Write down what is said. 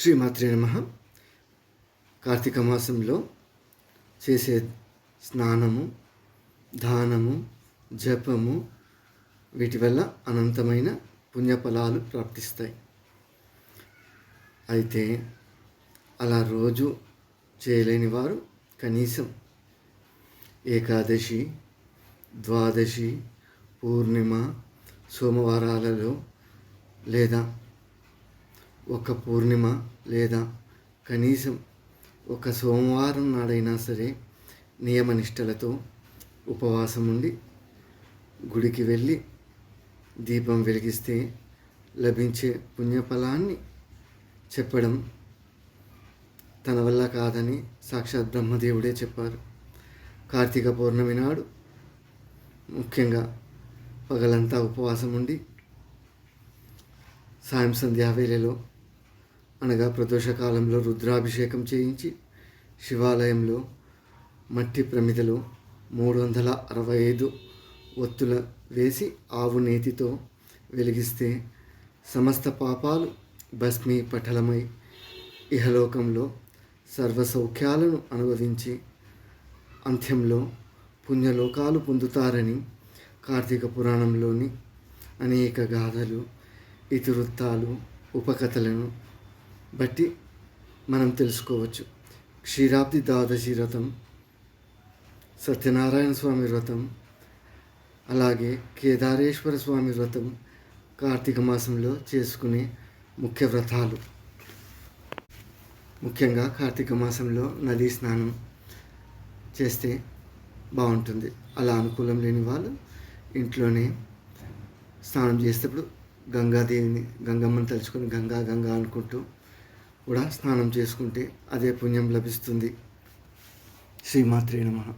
శ్రీమాత్రే నమ. కార్తీక మాసంలో చేసే స్నానము దానము జపము వీటి వల్ల అనంతమైన పుణ్యఫలాలు ప్రాప్తిస్తాయి. అయితే అలా రోజు చేయలేని వారు కనీసం ఏకాదశి ద్వాదశి పూర్ణిమ సోమవారాలలో లేదా ఒక పూర్ణిమ లేదా కనీసం ఒక సోమవారం నాడైనా సరే నియమనిష్టలతో ఉపవాసం ఉండి గుడికి వెళ్ళి దీపం వెలిగిస్తే లభించే పుణ్యఫలాన్ని చెప్పడం తన వల్ల కాదని సాక్షాత్ బ్రహ్మదేవుడే చెప్పారు. కార్తీక పౌర్ణమి నాడు ముఖ్యంగా పగలంతా ఉపవాసం ఉండి సాయం సంధ్యావేళలో అనగా ప్రదోషకాలంలో రుద్రాభిషేకం చేయించి శివాలయంలో మట్టి ప్రమిదలో మూడు వందల అరవై ఐదు ఒత్తుల వేసి ఆవు నేతితో వెలిగిస్తే సమస్త పాపాలు భస్మీ పటలమై ఇహలోకంలో సర్వసౌఖ్యాలను అనుభవించి అంత్యంలో పుణ్యలోకాలు పొందుతారని కార్తీక పురాణంలోని అనేక గాథలు ఇతివృత్తాలు ఉపకథలను బట్టి మనం తెలుసుకోవచ్చు. క్షీరాబ్ది ద్వాదశి వ్రతం సత్యనారాయణ స్వామి వ్రతం అలాగే కేదారేశ్వర స్వామి వ్రతం కార్తీక మాసంలో చేసుకునే ముఖ్య వ్రతాలు. ముఖ్యంగా కార్తీక మాసంలో నదీ స్నానం చేస్తే బాగుంటుంది. అలా అనుకూలం లేని వాళ్ళు ఇంట్లోనే స్నానం చేసేటప్పుడు గంగాదేవిని గంగమ్మని తలుచుకొని గంగా గంగా అనుకుంటూ కూడా స్నానం చేసుకుంటే అదే పుణ్యం లభిస్తుంది. శ్రీమాత్రే నమః.